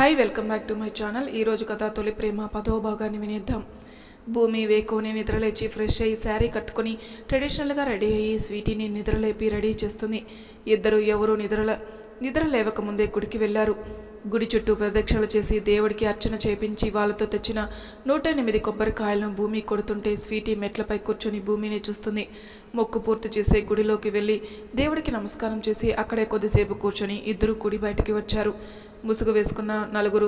Hi welcome back to my channel ఈరోజు కథ తొలి ప్రేమ పదవ భాగాన్ని వినేద్దాం. భూమి వేకోని నిద్రలేచి ఫ్రెష్ అయ్యి శారీ కట్టుకొని ట్రెడిషనల్గా రెడీ అయ్యి స్వీటీని నిద్రలేపి రెడీ చేస్తుంది. ఇద్దరు ఎవరు నిద్రల నిద్ర లేవకముందే గుడికి వెళ్ళారు. గుడి చుట్టూ ప్రదక్షిణలు చేసి దేవుడికి అర్చన చేపించి వాళ్ళతో తెచ్చిన నూట ఎనిమిది కొబ్బరికాయలను భూమి కొడుతుంటే స్వీటీ మెట్లపై కూర్చొని భూమిని చూస్తుంది. మొక్కు పూర్తి చేసే గుడిలోకి వెళ్ళి దేవుడికి నమస్కారం చేసి అక్కడే కొద్దిసేపు కూర్చొని ఇద్దరు గుడి బయటికి వచ్చారు. ముసుగు వేసుకున్న నలుగురు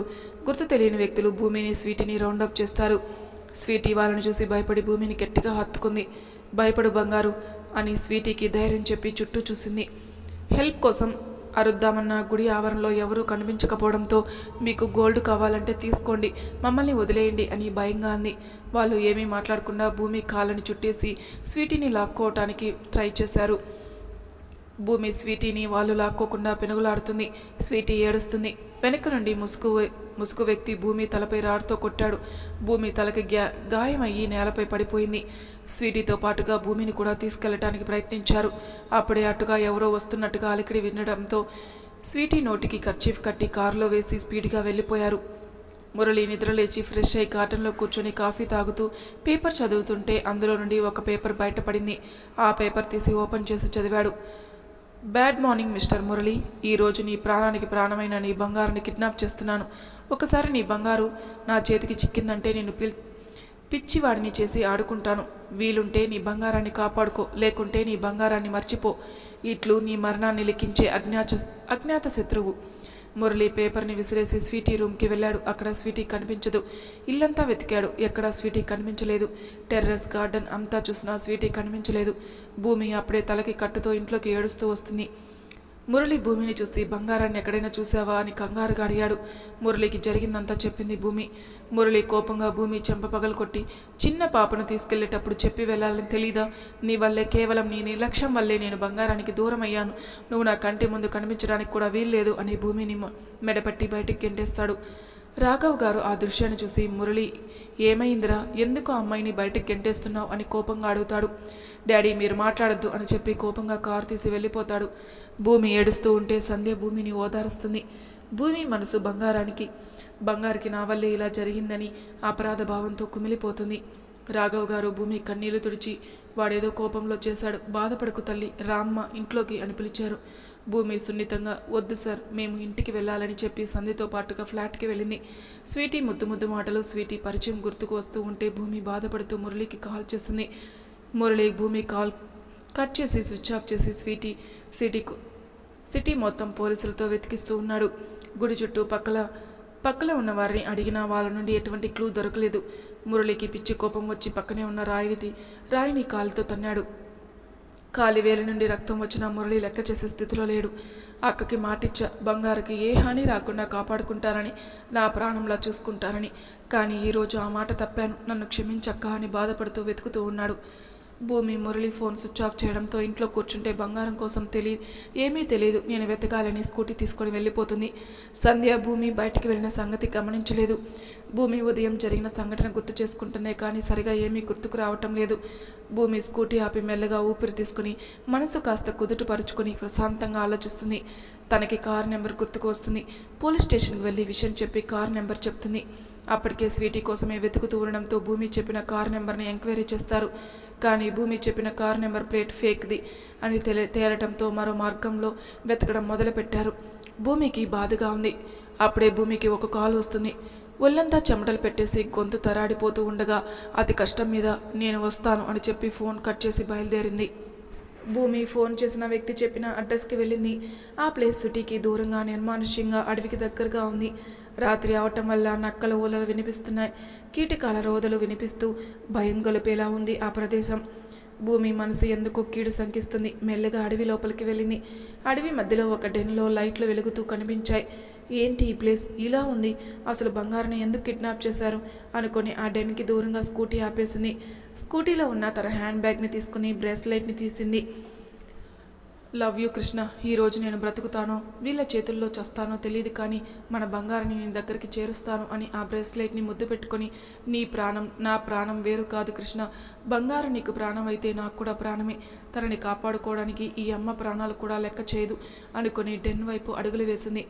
గుర్తు తెలియని వ్యక్తులు భూమిని స్వీటీని రౌండప్ చేస్తారు. స్వీటీ వాళ్ళని చూసి భయపడి భూమిని గట్టిగా హత్తుకుంది. భయపడు బంగారు అని స్వీటీకి ధైర్యం చెప్పి చుట్టూ చూసింది. హెల్ప్ కోసం అరుద్దామన్న గుడి ఆవరణలో ఎవరూ కనిపించకపోవడంతో మీకు గోల్డ్ కావాలంటే తీసుకోండి మమ్మల్ని వదిలేయండి అని భయంగా అంది. వాళ్ళు ఏమీ మాట్లాడకుండా భూమి కాళ్ళని చుట్టేసి స్వీటీని లాక్కోవటానికి ట్రై చేశారు. భూమి స్వీటీని వాళ్ళు లాక్కోకుండా పెనుగులాడుతుంది. స్వీటీ ఏడుస్తుంది. వెనక నుండి ముసుగు ముసుగు వ్యక్తి భూమి తలపై రాడ్తో కొట్టాడు. భూమి తలకి గ్యా గాయమయ్యి నేలపై పడిపోయింది. స్వీటీతో పాటుగా భూమిని కూడా తీసుకెళ్ళటానికి ప్రయత్నించారు. అప్పుడే అటుగా ఎవరో వస్తున్నట్టుగా అలికిడి వినడంతో స్వీటీ నోటికి కర్చీఫ్ కట్టి కారులో వేసి స్పీడ్గా వెళ్ళిపోయారు. మురళి నిద్రలేచి ఫ్రెష్ అయి గార్డెన్లో కూర్చొని కాఫీ తాగుతూ పేపర్ చదువుతుంటే అందులో నుండి ఒక పేపర్ బయటపడింది. ఆ పేపర్ తీసి ఓపెన్ చేసి చదివాడు. Bad morning mister Murali. ఈరోజు నీ ప్రాణానికి ప్రాణమైన నీ బంగారుని కిడ్నాప్ చేస్తున్నాను. ఒకసారి నీ బంగారు నా చేతికి చిక్కిందంటే నేను పిల్ పిచ్చివాడిని చేసి ఆడుకుంటాను. వీలుంటే నీ బంగారాన్ని కాపాడుకో లేకుంటే నీ బంగారాన్ని మర్చిపో. ఇట్లు నీ మరణాన్ని లిఖించే అజ్ఞాత అజ్ఞాత శత్రువు. మురళి పేపర్ని విసిరేసి స్వీటీ రూమ్కి వెళ్ళాడు. అక్కడ స్వీటీ కనిపించదు. ఇల్లంతా వెతికాడు. ఎక్కడా స్వీటీ కనిపించలేదు. టెర్రస్ గార్డెన్ అంతా చూసినా స్వీటీ కనిపించలేదు. భూమి అప్పుడే తలకి కట్టుతో ఇంట్లోకి ఏడుస్తూ వస్తుంది. మురళి భూమిని చూసి బంగారాన్ని ఎక్కడైనా చూసావా అని కంగారుగా అడిగాడు. మురళికి జరిగిందంతా చెప్పింది భూమి. మురళి కోపంగా భూమి చెంప పగలకొట్టి చిన్న పాపను తీసుకెళ్ళేటప్పుడు చెప్పి వెళ్ళాలని తెలీదా? నీ వల్లే కేవలం నీ నిర్లక్ష్యం వల్లే నేను బంగారానికి దూరం అయ్యాను నువ్వు నా కంటి ముందు కనిపించడానికి కూడా వీల్లేదు అని భూమిని మెడపట్టి బయటికి గెంటేస్తాడు. రాఘవ్ గారు ఆ దృశ్యాన్ని చూసి మురళి ఏమైందిరా? ఎందుకు ఆ అమ్మాయిని బయటికి గెంటేస్తున్నావు? అని కోపంగా అడుగుతాడు. డాడీ మీరు మాట్లాడద్దు అని చెప్పి కోపంగా కారు తీసి వెళ్ళిపోతాడు. భూమి ఏడుస్తూ ఉంటే సంధ్య భూమిని ఓదారుస్తుంది. భూమి మనసు బంగారానికి బంగారికి నా వల్లే ఇలా జరిగిందని అపరాధ భావంతో కుమిలిపోతుంది. రాఘవ్ గారు భూమి కన్నీళ్ళు తుడిచి వాడేదో కోపంలో చేశాడు. బాధపడకు తల్లి రామ్మ ఇంట్లోకి అని పిలిచారు. భూమి సున్నితంగా వద్దు సార్ మేము ఇంటికి వెళ్ళాలని చెప్పి సంధితో పాటుగా ఫ్లాట్కి వెళ్ళింది. స్వీటీ ముద్దు ముద్దు మాటలు స్వీటీ పరిచయం గుర్తుకు వస్తూ ఉంటే భూమి బాధపడుతూ మురళికి కాల్ చేస్తుంది మురళి భూమి కాల్ కట్ చేసి స్విచ్ ఆఫ్ చేసి స్వీటీ సిటీకు సిటీ మొత్తం పోలీసులతో వెతికిస్తూ ఉన్నాడు. గుడి చుట్టూ పక్కల పక్కలో ఉన్న వారిని అడిగినా వాళ్ళ నుండి ఎటువంటి క్లూ దొరకలేదు. మురళికి పిచ్చి కోపం వచ్చి పక్కనే ఉన్న రాయిని రాయిని కాలుతో తన్నాడు. కాలివేలి నుండి రక్తం వచ్చిన మురళి లెక్క చేసే స్థితిలో లేడు. అక్కకి మాటిచ్చ బంగారుకి ఏ హాని రాకుండా కాపాడుకుంటారని నా ప్రాణంలా చూసుకుంటారని. కానీ ఈరోజు ఆ మాట తప్పాను. నన్ను క్షమించక్క అని బాధపడుతూ వెతుకుతూ ఉన్నాడు. భూమి మురళి ఫోన్ స్విచ్ ఆఫ్ చేయడంతో ఇంట్లో కూర్చుంటే బంగారం కోసం తెలియ ఏమీ తెలియదు నేను వెతకాలని స్కూటీ తీసుకొని వెళ్ళిపోతుంది. సంధ్య భూమి బయటికి వెళ్ళిన సంగతి గమనించలేదు. భూమి ఉదయం జరిగిన సంఘటన గుర్తు చేసుకుంటుందే కానీ సరిగా ఏమీ గుర్తుకు రావటం లేదు. భూమి స్కూటీ ఆపి మెల్లగా ఊపిరి తీసుకుని మనసు కాస్త కుదుటపరుచుకొని ప్రశాంతంగా ఆలోచిస్తుంది. తనకి కార్ నెంబర్ గుర్తుకు వస్తుంది. పోలీస్ స్టేషన్కి వెళ్ళి విషయం చెప్పి కార్ నెంబర్ చెప్తుంది. అప్పటికే స్వీటీ కోసమే వెతుకుతూ ఉండడంతో భూమి చెప్పిన కార్ నెంబర్ని ఎంక్వైరీ చేస్తారు. కానీ భూమి చెప్పిన కార్ నెంబర్ ప్లేట్ ఫేక్ది అని తెలి తేలటంతో మరో మార్గంలో వెతకడం మొదలుపెట్టారు. భూమికి బాధగా ఉంది. అప్పుడే భూమికి ఒక కాల్ వస్తుంది. ఒళ్ళంతా చెమటలు పెట్టేసి గొంతు తరాడిపోతూ ఉండగా అతి కష్టం మీద నేను వస్తాను అని చెప్పి ఫోన్ కట్ చేసి బయలుదేరింది. భూమి ఫోన్ చేసిన వ్యక్తి చెప్పిన అడ్రస్కి వెళ్ళింది. ఆ ప్లేస్ సిటీకి దూరంగా నిర్మానుష్యంగా అడవికి దగ్గరగా ఉంది. రాత్రి అవటం వల్ల నక్కల ఊలలు వినిపిస్తున్నాయి. కీటకాల రోదలు వినిపిస్తూ భయం గొలిపేలా ఉంది ఆ ప్రదేశం. భూమి మనసు ఎందుకో కీడు శంకిస్తుంది? మెల్లగా అడవి లోపలికి వెళ్ళింది. అడవి మధ్యలో ఒక డెన్లో లైట్లు వెలుగుతూ కనిపించాయి. ఏంటి ఈ ప్లేస్? ఇలా ఉంది. అసలు బంగారుని ఎందుకు కిడ్నాప్ చేశారు? అనుకొని ఆ డెన్కి దూరంగా స్కూటీ ఆపేసింది. స్కూటీలో ఉన్న తన హ్యాండ్ బ్యాగ్ని తీసుకుని బ్రేస్లెట్ని తీసింది. లవ్ యూ కృష్ణ ఈరోజు నేను బ్రతుకుతానో వీళ్ళ చేతుల్లో చస్తానో తెలియదు కానీ మన బంగారాన్ని నేను దగ్గరికి చేరుస్తాను అని ఆ బ్రేస్లెట్ని ముద్దు పెట్టుకొని నీ ప్రాణం నా ప్రాణం వేరు కాదు కృష్ణ. బంగారం నీకు ప్రాణం అయితే నాకు కూడా ప్రాణమే. తనని కాపాడుకోవడానికి ఈ అమ్మ ప్రాణాలు కూడా లెక్క చేయదు అనుకొని డెన్ వైపు అడుగులు వేసింది.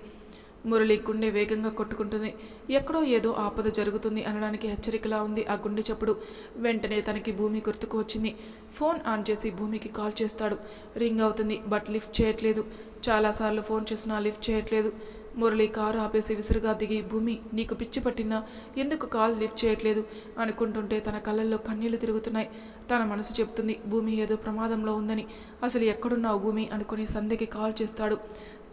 మురళి గుండె వేగంగా కొట్టుకుంటుంది. ఎక్కడో ఏదో ఆపద జరుగుతుంది అనడానికి హెచ్చరికలా ఉంది ఆ గుండె చప్పుడు. వెంటనే తనకి భూమి గుర్తుకు వచ్చింది. ఫోన్ ఆన్ చేసి భూమికి కాల్ చేస్తాడు. రింగ్ అవుతుంది బట్ లిఫ్ట్ చేయట్లేదు. చాలాసార్లు ఫోన్ చేసినా లిఫ్ట్ చేయట్లేదు. మురళి కారు ఆపేసి విసురుగా దిగి భూమి నీకు పిచ్చి పట్టిందా? ఎందుకు కాల్ లిఫ్ట్ చేయట్లేదు? అనుకుంటుంటే తన కళ్ళల్లో కన్నీళ్ళు తిరుగుతున్నాయి. తన మనసు చెప్తుంది భూమి ఏదో ప్రమాదంలో ఉందని. అసలు ఎక్కడున్నావు భూమి? అనుకుని సంధ్యకి కాల్ చేస్తాడు.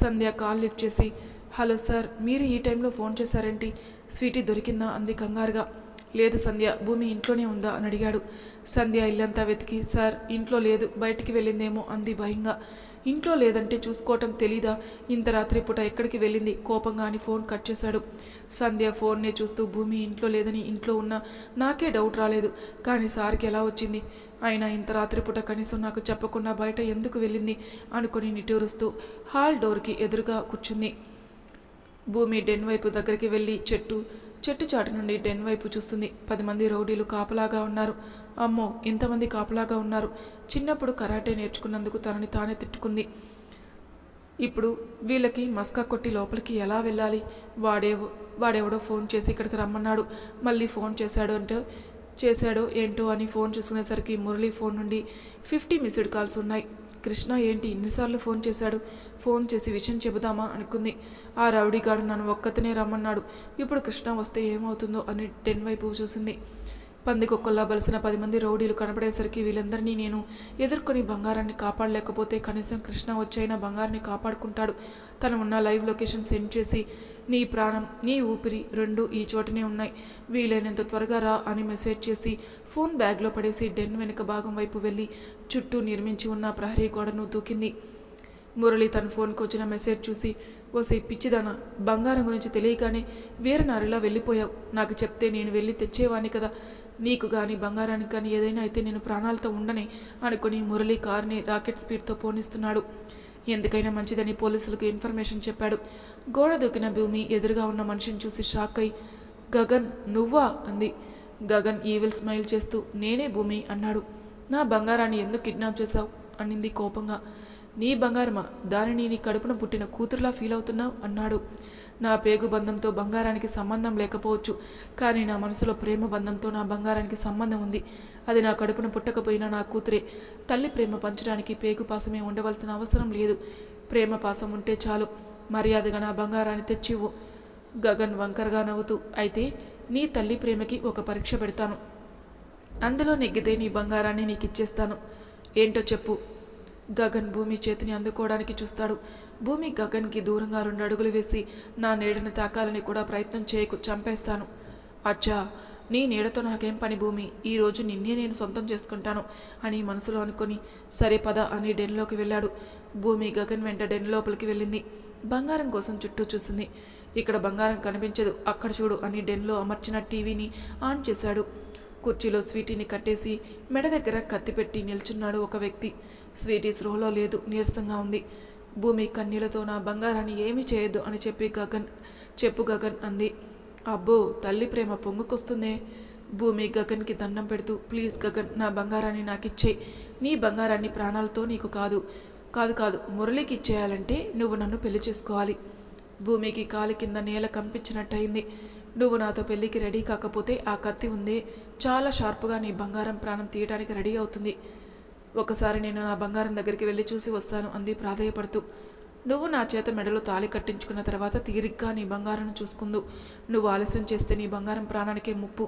సంధ్య కాల్ లిఫ్ట్ చేసి హలో సార్ మీరు ఈ టైంలో ఫోన్ చేశారేంటి? స్వీటీ దొరికిందా? అంది కంగారుగా. లేదు సంధ్య భూమి ఇంట్లోనే ఉందా? అని అడిగాడు. సంధ్య ఇల్లంతా వెతికి సార్ ఇంట్లో లేదు బయటికి వెళ్ళిందేమో అంది భయంగా. ఇంట్లో లేదంటే చూసుకోవటం తెలీదా? ఇంత రాత్రి పూట ఎక్కడికి వెళ్ళింది? కోపంగా అని ఫోన్ కట్ చేశాడు. సంధ్య ఫోన్నే చూస్తూ భూమి ఇంట్లో లేదని ఇంట్లో ఉన్నా నాకే డౌట్ రాలేదు కానీ సార్కి ఎలా వచ్చింది? అయినా ఇంత రాత్రిపూట కనీసం నాకు చెప్పకుండా బయట ఎందుకు వెళ్ళింది? అనుకుని నిటూరుస్తూ హాల్ డోర్కి ఎదురుగా కూర్చుంది. భూమి డెన్ వైపు దగ్గరికి వెళ్ళి చెట్టు చెట్టు చాటు నుండి డెన్ వైపు చూస్తుంది. పది మంది రౌడీలు కాపలాగా ఉన్నారు. అమ్మో ఇంతమంది కాపలాగా ఉన్నారు. చిన్నప్పుడు కరాటే నేర్చుకున్నందుకు తనని తానే తిట్టుకుంది. ఇప్పుడు వీళ్ళకి మస్కా కొట్టి లోపలికి ఎలా వెళ్ళాలి? వాడే వాడెవడో ఫోన్ చేసి ఇక్కడికి రమ్మన్నాడు. మళ్ళీ ఫోన్ చేశాడు అంటే చేశాడో ఏంటో అని ఫోన్ చూసుకునేసరికి మురళి ఫోన్ నుండి ఫిఫ్టీ మిస్డ్ కాల్స్ ఉన్నాయి. కృష్ణ ఏంటి ఇన్నిసార్లు ఫోన్ చేశాడు? ఫోన్ చేసి విషయం చెబుదామా? అనుకుంది. ఆ రౌడీగాడు నన్ను ఒక్కతనే రమ్మన్నాడు. ఇప్పుడు కృష్ణ వస్తే ఏమవుతుందో అని టెన్ వైపు చూసింది. పందికొక్కల్లా బలిసిన పది మంది రౌడీలు కనపడేసరికి వీళ్ళందరినీ నేను ఎదుర్కొని బంగారాన్ని కాపాడలేకపోతే కనీసం కృష్ణ వచ్చైనా బంగారాన్ని కాపాడుకుంటాడు. తను ఉన్న లైవ్ లొకేషన్ సెండ్ చేసి నీ ప్రాణం నీ ఊపిరి రెండు ఈ చోటనే ఉన్నాయి. వీలైనంత త్వరగా రా అని మెసేజ్ చేసి ఫోన్ బ్యాగ్లో పడేసి డెన్ వెనుక భాగం వైపు వెళ్ళి చుట్టూ నిర్మించి ఉన్న ప్రహరీ గోడను దూకింది. మురళి తన ఫోన్కు వచ్చిన మెసేజ్ చూసి ఓసే పిచ్చిదానా బంగారం గురించి తెలియగానే వీరనారిలా వెళ్ళిపోయావు. నాకు చెప్తే నేను వెళ్ళి తెచ్చేవాణ్ణి కదా. నీకు కానీ బంగారానికి కానీ ఏదైనా అయితే నేను ప్రాణాలతో ఉండనే అనుకుని మురళి కార్ని రాకెట్ స్పీడ్తో పోనిస్తున్నాడు. ఎందుకైనా మంచిదని పోలీసులకు ఇన్ఫర్మేషన్ చెప్పాడు. గోడ దూకిన భూమి ఎదురుగా ఉన్న మనిషిని చూసి షాక్ అయి గగన్ నువ్వా? అంది. గగన్ ఈవిల్ స్మైల్ చేస్తూ నేనే భూమి అన్నాడు. నా బంగారాన్ని ఎందుకు కిడ్నాప్ చేశావు? అనింది కోపంగా. నీ బంగారమా? దానిని నీ కడుపున పుట్టిన కూతురులా ఫీల్ అవుతున్నావు? అన్నాడు. నా పేగు బంధంతో బంగారానికి సంబంధం లేకపోవచ్చు కానీ నా మనసులో ప్రేమ బంధంతో నా బంగారానికి సంబంధం ఉంది. అది నా కడుపున పుట్టకపోయినా నా కూతురే. తల్లి ప్రేమ పంచడానికి పేగు పాసమే ఉండవలసిన అవసరం లేదు. ప్రేమ పాసం ఉంటే చాలు. మర్యాదగా నా బంగారాన్ని తెచ్చివు గగన్ వంకరగా నవ్వుతూ అయితే నీ తల్లి ప్రేమకి ఒక పరీక్ష పెడతాను. అందులో నెగ్గితే నీ బంగారాన్ని నీకు ఇచ్చేస్తాను ఏంటో చెప్పు. గగన్ భూమి చేతిని అందుకోవడానికి చూస్తాడు. భూమి గగన్కి దూరంగా రెండు అడుగులు వేసి నా నీడను తాకాలని కూడా ప్రయత్నం చేయకు చంపేస్తాను. అచ్చా నీ నీడతో నాకేం పని భూమి? ఈరోజు నిన్నే నేను సొంతం చేసుకుంటాను అని మనసులో అనుకొని సరే పద అని డెన్లోకి వెళ్ళాడు. భూమి గగన్ వెంట డెన్ లోపలికి వెళ్ళింది. బంగారం కోసం చుట్టూ చూసింది. ఇక్కడ బంగారం కనిపించదు అక్కడ చూడు అని డెన్లో అమర్చిన టీవీని ఆన్ చేశాడు. కుర్చీలో స్వీటీని కట్టేసి మెడ దగ్గర కత్తిపెట్టి నిల్చున్నాడు ఒక వ్యక్తి. స్వీటీ స్రోలో లేదు నీరసంగా ఉంది. భూమి కన్నీళ్ళతో నా బంగారాన్ని ఏమీ చేయొద్దు అని చెప్పి గగన్ చెప్పు గగన్ అంది. అబ్బో తల్లి ప్రేమ పొంగుకొస్తుందే. భూమి గగన్కి దండం పెడుతూ ప్లీజ్ గగన్ నా బంగారాన్ని నాకు ఇచ్చేయి నీ బంగారాన్ని ప్రాణాలతో నీకు కాదు. కాదు కాదు మురళికి ఇచ్చేయాలంటే నువ్వు నన్ను పెళ్ళి చేసుకోవాలి. భూమికి కాలి కింద నేల కంపించినట్టయింది. నువ్వు నాతో పెళ్ళికి రెడీ కాకపోతే ఆ కత్తి ఉంది. చాలా షార్ప్గా నీ బంగారం ప్రాణం తీయడానికి రెడీ అవుతుంది. ఒకసారి నేను నా బంగారం దగ్గరికి వెళ్ళి చూసి వస్తాను అంది ప్రాధేయపడుతూ. నువ్వు నా చేత మెడలో తాళి కట్టించుకున్న తర్వాత తీరిగ్గా నీ బంగారం చూసుకుందు. నువ్వు ఆలస్యం చేస్తే నీ బంగారం ప్రాణానికే ముప్పు.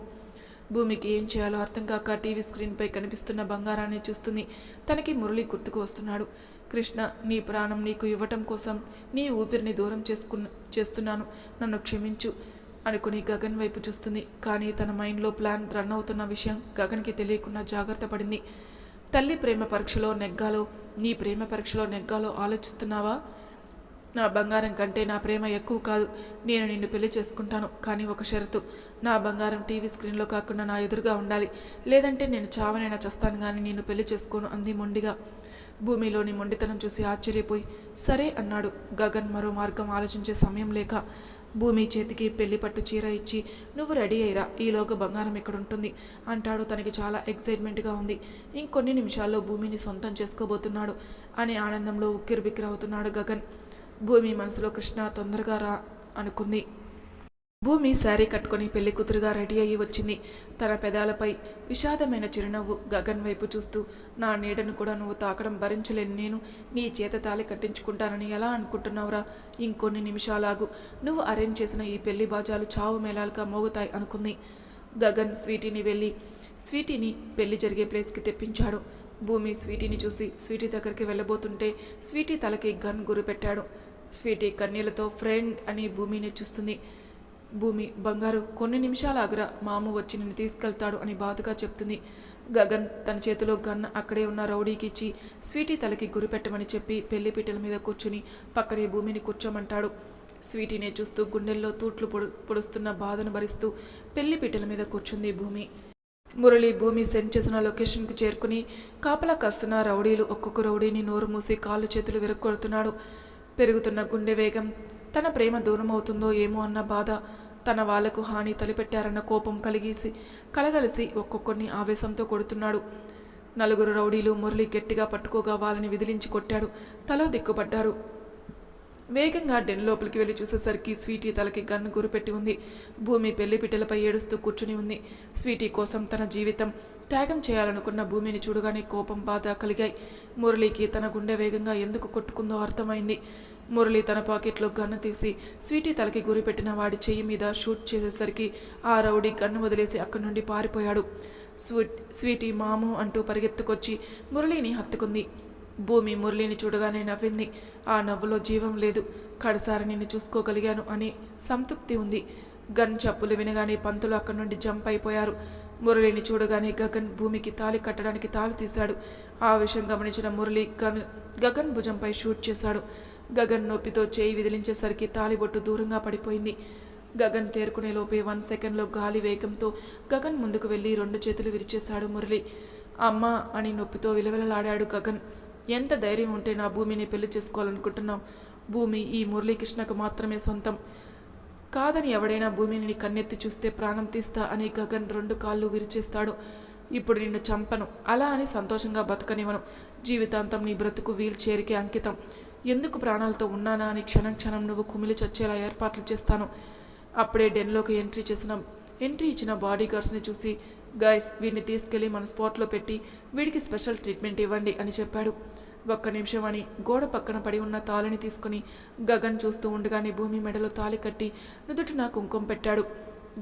భూమికి ఏం చేయాలో అర్థం కాక టీవీ స్క్రీన్పై కనిపిస్తున్న బంగారాన్ని చూస్తుంది. తనకి మురళి గుర్తుకు వస్తున్నాడు. కృష్ణ నీ ప్రాణం నీకు ఇవ్వటం కోసం నీ ఊపిరిని దూరం చేసుకున్న చేస్తున్నాను. నన్ను క్షమించు. అనుకుని గగన్ వైపు చూస్తుంది. కానీ తన మైండ్లో ప్లాన్ రన్ అవుతున్న విషయం గగన్కి తెలియకుండా జాగ్రత్త పడింది. తల్లి ప్రేమ పరీక్షలో నెగ్గాలో నీ ప్రేమ పరీక్షలో నెగ్గాలో ఆలోచిస్తున్నావా? నా బంగారం కంటే నా ప్రేమ ఎక్కువ కాదు. నేను నిన్ను పెళ్ళి చేసుకుంటాను. కానీ ఒక షరతు. నా బంగారం టీవీ స్క్రీన్లో కాకుండా నా ఎదురుగా ఉండాలి. లేదంటే నేను చావనైనా చస్తాను కానీ నిన్ను పెళ్ళి చేసుకోను అంది మొండిగా. భూమిలోని మొండితనం చూసి ఆశ్చర్యపోయి సరే అన్నాడు గగన్ మరో మార్గం ఆలోచించే సమయం లేక. భూమి చేతికి పెళ్ళి పట్టు చీర ఇచ్చి నువ్వు రెడీ అయ్యిరా ఈలోగా బంగారం ఇక్కడ ఉంటుంది అంటాడు తనకి చాలా ఎక్సైట్మెంట్గా ఉంది. ఇంకొన్ని నిమిషాల్లో భూమిని సొంతం చేసుకోబోతున్నాడు అనే ఆనందంలో ఉక్కిరిబిక్కిరవుతున్నాడు గగన్. భూమి మనసులో కృష్ణ తొందరగా రా అనుకుంది. భూమి శారీ కట్టుకొని పెళ్ళి కూతురుగా రెడీ అయ్యి వచ్చింది. తన పెదాలపై విషాదమైన చిరునవ్వు గగన్ వైపు చూస్తూ నా నీడను కూడా నువ్వు తాకడం భరించలేని. నేను నీ చేత తాళి కట్టించుకుంటానని ఎలా అనుకుంటున్నావురా? ఇంకొన్ని నిమిషాలాగు. నువ్వు అరేంజ్ చేసిన ఈ పెళ్ళి బాజాలు చావు మేళాలుగా మోగుతాయి అనుకుంది. గగన్ స్వీటీని వెళ్ళి స్వీటీని పెళ్ళి జరిగే ప్లేస్కి తెప్పించాడు. భూమి స్వీటీని చూసి స్వీటీ దగ్గరికి వెళ్ళబోతుంటే స్వీటీ తలకి గన్ గురిపెట్టాడు. స్వీటీ కన్నీళ్ళతో ఫ్రెండ్ అని భూమిని చూస్తుంది. భూమి. బంగారు కొన్ని నిమిషాలు అగ్ర మాము వచ్చి నిన్ను తీసుకెళ్తాడు అని బాధగా చెప్తుంది. గగన్ తన చేతిలో గన్ అక్కడే ఉన్న రౌడీకి ఇచ్చి స్వీటీ తలకి గురిపెట్టమని చెప్పి పెళ్ళి పీటల మీద కూర్చుని పక్కనే భూమిని కూర్చోమంటాడు. స్వీటీనే చూస్తూ గుండెల్లో తూట్లు పొడు పొడుస్తున్న బాధను భరిస్తూ పెళ్ళి పీటల మీద కూర్చుంది భూమి. మురళి భూమి సెండ్ చేసిన లొకేషన్కు చేరుకుని కాపలా కాస్తున్న రౌడీలు ఒక్కొక్క రౌడీని నోరు మూసి కాళ్ళు చేతులు విరగొడుతున్నాడు. పెరుగుతున్న గుండె వేగం తన ప్రేమ దూరం అవుతుందో ఏమో అన్న బాధ తన వాళ్ళకు హాని తలిపెట్టారన్న కోపం కలిగేసి కలగలిసి ఒక్కొక్కరిని ఆవేశంతో కొడుతున్నాడు. నలుగురు రౌడీలు మురళి గట్టిగా పట్టుకోగా వాళ్ళని విదిలించి కొట్టాడు. తలో దిక్కుపడ్డారు. వేగంగా డెన్ లోపలికి వెళ్ళి చూసేసరికి స్వీటీ తలకి గన్ను గురిపెట్టి ఉంది. భూమి పెళ్ళి పిట్టలపై ఏడుస్తూ కూర్చుని ఉంది. స్వీటీ కోసం తన జీవితం త్యాగం చేయాలనుకున్న భూమిని చూడగానే కోపం బాధ కలిగాయి. మురళికి తన గుండె వేగంగా ఎందుకు కొట్టుకుందో అర్థమైంది. మురళి తన పాకెట్లో గన్ను తీసి స్వీటీ తలకి గురిపెట్టిన వాడి చెయ్యి మీద షూట్ చేసేసరికి ఆ రౌడీ గన్ను వదిలేసి అక్కడి నుండి పారిపోయాడు. స్వీట్ స్వీటీ మాము అంటూ పరిగెత్తుకొచ్చి మురళిని హత్తుకుంది. భూమి మురళిని చూడగానే నవ్వింది. ఆ నవ్వులో జీవం లేదు. కడసారి నిన్ను చూసుకోగలిగాను అనే సంతృప్తి ఉంది. గన్ చప్పులు వినగానే పంతులు అక్కడి నుండి జంప్ అయిపోయారు. మురళిని చూడగానే గగన్ భూమికి తాళి కట్టడానికి తాళి తీశాడు. ఆ విషయం గమనించిన మురళి గన్ గగన్ భుజంపై షూట్ చేశాడు. గగన్ నొప్పితో చేయి విదిలించేసరికి తాళిబొట్టు దూరంగా పడిపోయింది. గగన్ తేరుకునే లోపే వన్ సెకండ్లో గాలి వేగంతో గగన్ ముందుకు వెళ్ళి రెండు చేతులు విరిచేశాడు మురళి. అమ్మ అని నొప్పితో విలవిలలాడాడు గగన్. ఎంత ధైర్యం ఉంటే నా భూమిని పెళ్ళి చేసుకోవాలనుకుంటున్నావు? భూమి ఈ మురళీకృష్ణకు మాత్రమే సొంతం. కాదని ఎవడైనా భూమిని నీ కన్నెత్తి చూస్తే ప్రాణం తీస్తా అని గగన్ రెండు కాళ్ళు విరిచేస్తాడు. ఇప్పుడు నిన్ను చంపను. అలా అని సంతోషంగా బతకనివ్వను. జీవితాంతం నీ బ్రతుకు వీల్ చైర్కే అంకితం. ఎందుకు ప్రాణాలతో ఉన్నానా అని క్షణం క్షణం నువ్వు కుమిలి చచ్చేలా ఏర్పాట్లు చేస్తాను. అప్పుడే డెన్లోకి ఎంట్రీ చేసిన ఎంట్రీ ఇచ్చిన బాడీ గార్డ్స్ని చూసి గైస్ వీడిని తీసుకెళ్ళి మన స్పాట్లో పెట్టి వీడికి స్పెషల్ ట్రీట్మెంట్ ఇవ్వండి అని చెప్పాడు. ఒక్క నిమిషం అని గోడ పక్కన పడి ఉన్న తాళిని తీసుకుని గగన్ చూస్తూ ఉండగానే భూమి మెడలో తాళి కట్టి నుదుటిన కుంకుమ పెట్టాడు.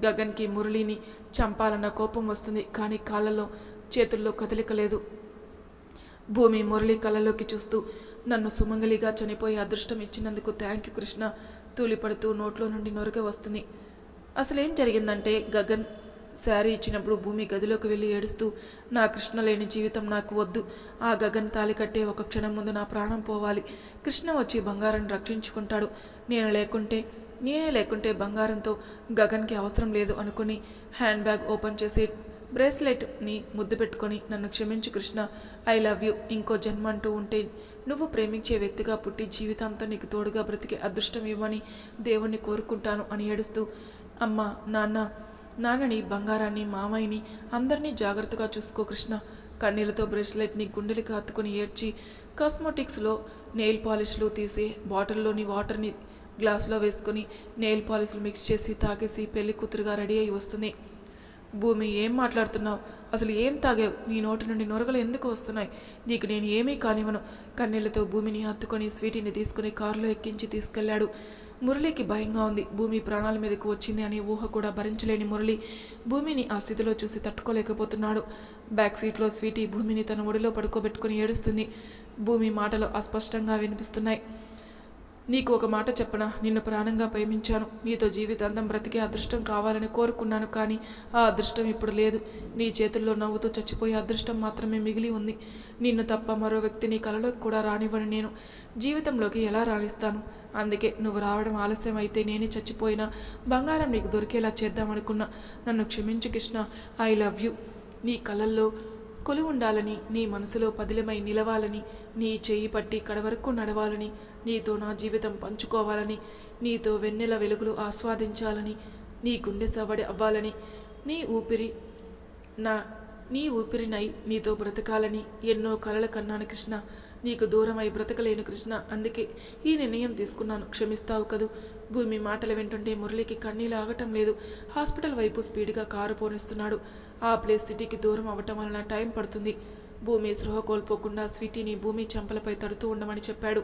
గగన్కి మురళిని చంపాలన్న కోపం వస్తుంది కానీ కాళ్ళలో చేతుల్లో కదలిక లేదు. భూమి మురళి కళ్ళలోకి చూస్తూ నన్ను సుమంగలిగా చనిపోయే అదృష్టం ఇచ్చినందుకు థ్యాంక్ యూ కృష్ణ. తూలిపడుతూ నోట్లో నుండి నొరక వస్తుంది. అసలేం జరిగిందంటే గగన్ శారీ ఇచ్చినప్పుడు భూమి గదిలోకి వెళ్ళి ఏడుస్తూ నా కృష్ణ లేని జీవితం నాకు వద్దు. ఆ గగన్ తాలి కట్టే ఒక క్షణం ముందు నా ప్రాణం పోవాలి. కృష్ణ వచ్చి బంగారం రక్షించుకుంటాడు. నేను లేకుంటే నేనే లేకుంటే బంగారంతో గగన్కి అవసరం లేదు అనుకుని హ్యాండ్ బ్యాగ్ ఓపెన్ చేసి బ్రేస్లెట్ని ముద్దు పెట్టుకొని నన్ను క్షమించు కృష్ణ. I love you. ఇంకో జన్మ అంటూ ఉంటే నువ్వు ప్రేమించే వ్యక్తిగా పుట్టి జీవితాంతా నీకు తోడుగా బ్రతికే అదృష్టం ఇవ్వని దేవుణ్ణి కోరుకుంటాను అని ఏడుస్తూ అమ్మ నాన్న నాన్నని బంగారాన్ని మామయ్యని అందరినీ జాగ్రత్తగా చూసుకో కృష్ణ. కన్నీళ్ళతో బ్రెస్లెట్ని గుండెలకి హత్తుకుని ఏడ్చి కాస్మోటిక్స్లో నెయిల్ పాలిష్లు తీసి బాటిల్లోని వాటర్ని గ్లాసులో వేసుకొని నెయిల్ పాలిష్లు మిక్స్ చేసి తాగేసి పెళ్ళి కూతురుగా రెడీ అయి వస్తుంది. భూమి ఏం మాట్లాడుతున్నావు? అసలు ఏం తాగావు? నీ నోటి నుండి నొరగలు ఎందుకు వస్తున్నాయి? నీకు నేను ఏమీ కానివ్వను. కన్నీళ్ళతో భూమిని హత్తుకొని స్వీటీని తీసుకుని కారులో ఎక్కించి తీసుకెళ్ళాడు మురళికి భయంగా ఉంది. భూమి ప్రాణాల మీదకు వచ్చింది అనే ఊహ కూడా భరించలేని మురళి భూమిని ఆ స్థితిలో చూసి తట్టుకోలేకపోతున్నాడు. బ్యాక్ సీట్లో స్వీటీ భూమిని తన ఒడిలో పడుకోబెట్టుకుని ఏడుస్తుంది. భూమి మాటలు అస్పష్టంగా వినిపిస్తున్నాయి. నీకు ఒక మాట చెప్పనా? నిన్ను ప్రాణంగా ప్రేమించాను. నీతో జీవితాంతం బ్రతికే అదృష్టం కావాలని కోరుకున్నాను కానీ ఆ అదృష్టం ఇప్పుడు లేదు. నీ చేతుల్లో నవ్వుతూ చచ్చిపోయే అదృష్టం మాత్రమే మిగిలి ఉంది. నిన్ను తప్ప మరో వ్యక్తి నీ కలలోకి కూడా రానివ్వను నేను. జీవితంలోకి ఎలా రాణిస్తాను? అందుకే నువ్వు రావడం ఆలస్యం అయితే నేనే చచ్చిపోయినా బంగారం నీకు దొరికేలా చేద్దామనుకున్నా. నన్ను క్షమించు కృష్ణ. I love you. నీ కళల్లో కొలు ఉండాలని నీ మనసులో పదిలమై నిలవాలని నీ చేయి పట్టి కడవరకు నడవాలని నీతో నా జీవితం పంచుకోవాలని నీతో వెన్నెల వెలుగులు ఆస్వాదించాలని నీ గుండె సవడి అవ్వాలని నీ ఊపిరి నా నీ ఊపిరినై నీతో బ్రతకాలని ఎన్నో కలల కన్నాను కృష్ణ. నీకు దూరం అయి బ్రతకలేను కృష్ణ. అందుకే ఈ నిర్ణయం తీసుకున్నాను. క్షమిస్తావు కదూ. భూమి మాటలు వింటుంటే మురళికి కన్నీళ్ళు ఆగటం లేదు. హాస్పిటల్ వైపు స్పీడ్గా కారు పోనిస్తున్నాడు. ఆ ప్లేస్ సిటీకి దూరం అవ్వటం వలన టైం పడుతుంది. భూమి సృహ కోల్పోకుండా స్వీటీని భూమి చెంపలపై తడుతూ ఉండమని చెప్పాడు.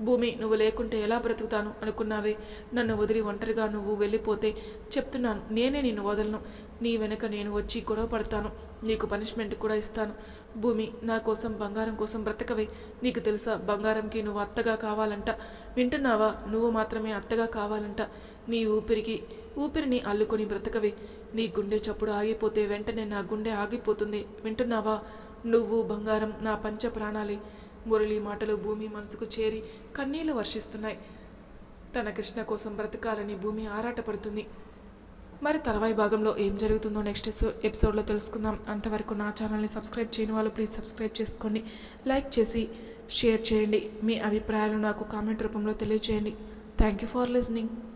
భూమి నువ్వు లేకుంటే ఎలా బ్రతుకుతాను అనుకున్నావే? నన్ను వదిలి ఒంటరిగా నువ్వు వెళ్ళిపోతే చెప్తున్నాను నేనే నిన్ను వదలను. నీ వెనక నేను వచ్చి గొడవ పడతాను నీకు పనిష్మెంట్ కూడా ఇస్తాను. భూమి నా కోసం బంగారం కోసం బ్రతకవే. నీకు తెలుసా బంగారంకి నువ్వు అత్తగా కావాలంట. వింటున్నావా? నువ్వు మాత్రమే అత్తగా కావాలంట. నీ ఊపిరికి ఊపిరిని అల్లుకొని బ్రతకవే. నీ గుండె చప్పుడు ఆగిపోతే వెంటనే నా గుండె ఆగిపోతుంది. వింటున్నావా? నువ్వు బంగారం నా పంచ ప్రాణాలే మురళి మాటలు భూమి మనసుకు చేరి కన్నీళ్ళు వర్షిస్తున్నాయి. తన కృష్ణ కోసం బ్రతకాలని భూమి ఆరాటపడుతుంది. మరి తర్వాయి భాగంలో ఏం జరుగుతుందో నెక్స్ట్ ఎపిసోడ్లో తెలుసుకుందాం. అంతవరకు నా ఛానల్ని సబ్స్క్రైబ్ చేయని వాళ్ళు ప్లీజ్ సబ్స్క్రైబ్ చేసుకోండి. లైక్ చేసి షేర్ చేయండి. మీ అభిప్రాయాలు నాకు కామెంట్ రూపంలో తెలియజేయండి థ్యాంక్ యూ ఫర్ లిజనింగ్